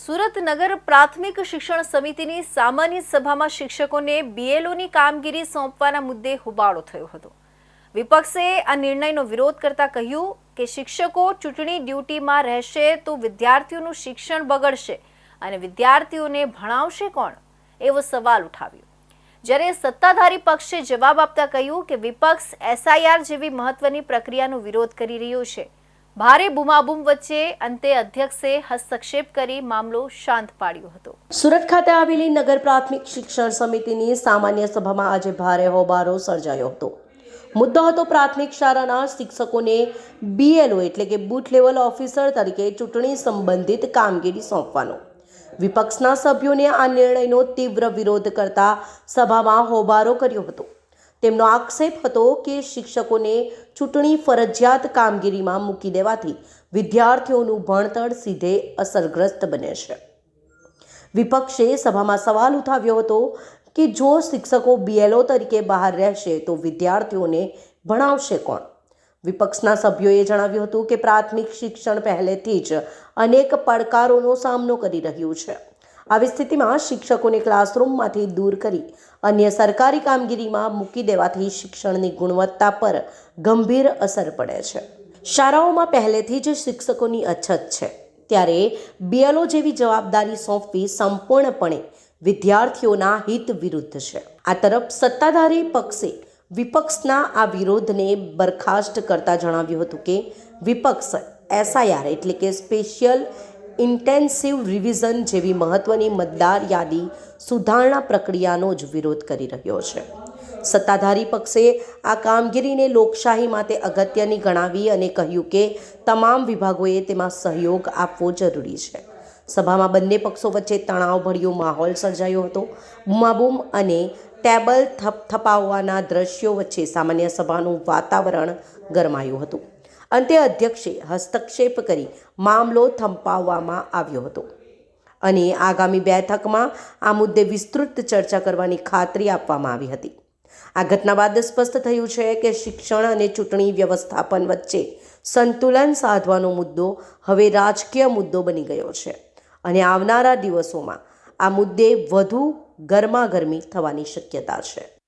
સુરત નગર પ્રાથમિક શિક્ષણ સમિતિની સામાન્ય સભામાં શિક્ષકોને બીએલઓની કામગીરી સોંપવાના મુદ્દે હોબાળો થયો હતો. વિપક્ષે આ નિર્ણયનો વિરોધ કરતા કહ્યું કે શિક્ષકો ચૂંટણી ડ્યુટીમાં રહેશે તો વિદ્યાર્થીઓનું શિક્ષણ બગડશે અને વિદ્યાર્થીઓને ભણાવશે કોણ? એવો સવાલ ઉઠાવ્યો. જ્યારે સત્તાધારી પક્ષે જવાબ આપતા કહ્યું કે વિપક્ષ એસઆઈઆર જેવી મહત્વની પ્રક્રિયાનો વિરોધ કરી રહ્યો છે ભારે બુમાબુમ વચ્ચે અંતે અધ્યક્ષે હસ્તક્ષેપ કરી મામલો શાંત પાડ્યો હતો. સુરત ખાતે આવેલી નગર પ્રાથમિક શિક્ષણ સમિતિની સામાન્ય સભામાં આજે ભારે હોબાળો સર્જાયો હતો. મુદ્દો હતો પ્રાથમિક શાળાના શિક્ષકોને બીએલઓ એટલે કે બૂથ લેવલ ઓફિસર તરીકે ચૂંટણી સંબંધિત કામગીરી સોંપવાનો. વિપક્ષના સભ્યોને આ નિર્ણયનો તીવ્ર વિરોધ કરતા સભામાં હોબાળો કર્યો હતો. તેમનો આક્ષેપ હતો કે શિક્ષકોને ચૂંટણી ફરજિયાત કામગીરીમાં મૂકી દેવાથી વિદ્યાર્થીઓનું ભણતર સીધે અસરગ્રસ્ત બને છે. વિપક્ષે સભામાં સવાલ ઉઠાવ્યો હતો કે જો શિક્ષકો બીએલઓ તરીકે બહાર રહેશે તો વિદ્યાર્થીઓને ભણાવશે કોણ? વિપક્ષના સભ્યોએ જણાવ્યું હતું કે પ્રાથમિક શિક્ષણ પહેલેથી જ અનેક પડકારોનો સામનો કરી રહ્યું છે. આવી સ્થિતિમાં શિક્ષકોને ક્લાસરૂમમાંથી દૂર કરી અન્ય સરકારી કામગીરીમાં મૂકી દેવાથી શિક્ષણની ગુણવત્તા પર ગંભીર અસર પડે છે. શાળાઓમાં પહેલેથી જ શિક્ષકોની અછત છે. ત્યારે બીએલઓ જેવી જવાબદારી સોંપવી સંપૂર્ણપણે વિદ્યાર્થીઓના હિત વિરુદ્ધ છે. આ તરફ સત્તાધારી પક્ષે વિપક્ષના આ વિરોધને બરખાસ્ત કરતા જણાવ્યું હતું કે વિપક્ષ એસઆઈઆર એટલે કે સ્પેશિયલ ઇન્ટેન્સિવ રિવિઝન જેવી મહત્ત્વની મતદાર યાદી સુધારણા પ્રક્રિયાનો જ વિરોધ કરી રહ્યો છે. સત્તાધારી પક્ષે આ કામગીરીને લોકશાહી માટે અગત્યની ગણાવી અને કહ્યું કે તમામ વિભાગોએ તેમાં સહયોગ આપવો જરૂરી છે. સભામાં બંને પક્ષો વચ્ચે તણાવભર્યો માહોલ સર્જાયો હતો. બૂમાબૂમ અને ટેબલ થપથપાવવાના દ્રશ્યો વચ્ચે સામાન્ય સભાનું વાતાવરણ ગરમાયું હતું. અંતે અધ્યક્ષે હસ્તક્ષેપ કરી મામલો થંપાવવામાં આવ્યો હતો. અને આગામી બેઠકમાં આ મુદ્દે વિસ્તૃત ચર્ચા કરવાની ખાતરી આપવામાં આવી હતી. આ ઘટના બાદ સ્પષ્ટ થયું છે કે શિક્ષણ અને ચૂંટણી વ્યવસ્થાપન વચ્ચે સંતુલન સાધવાનો મુદ્દો હવે રાજકીય મુદ્દો બની ગયો છે. અને આવનારા દિવસોમાં આ મુદ્દે વધુ ગરમાગરમી થવાની શક્યતા છે.